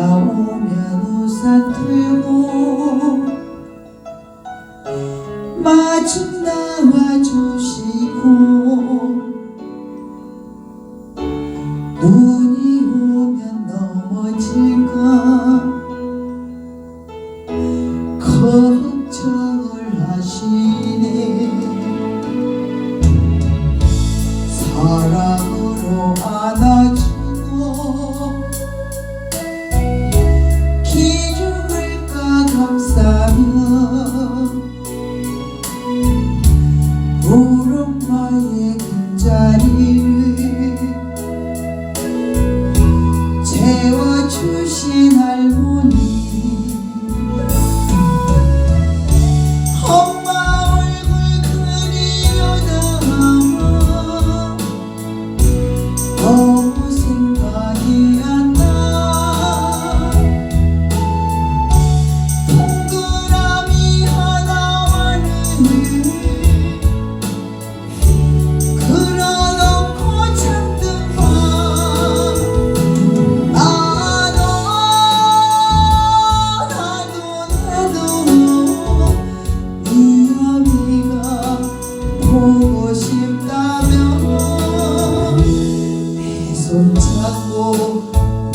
오면 우산 들고 마중 나와주시고 눈이 오면 넘어질까? 자리를 채워주시는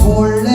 몰래?